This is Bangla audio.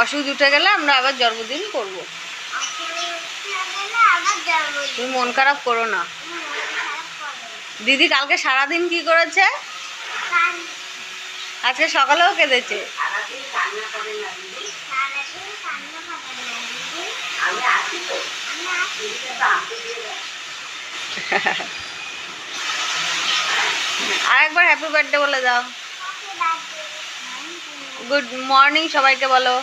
অসুচ উঠে গেলে আমরা আবার জন্মদিন করব। তুমি মন খারাপ করো না। দিদি কালকে সারাদিন কি করেছে? আজকে সকালেও কেঁদেছে। আরেকবার হ্যাপি বার্থডে বলে দাও। গুড মর্নিং সবাইকে বলো।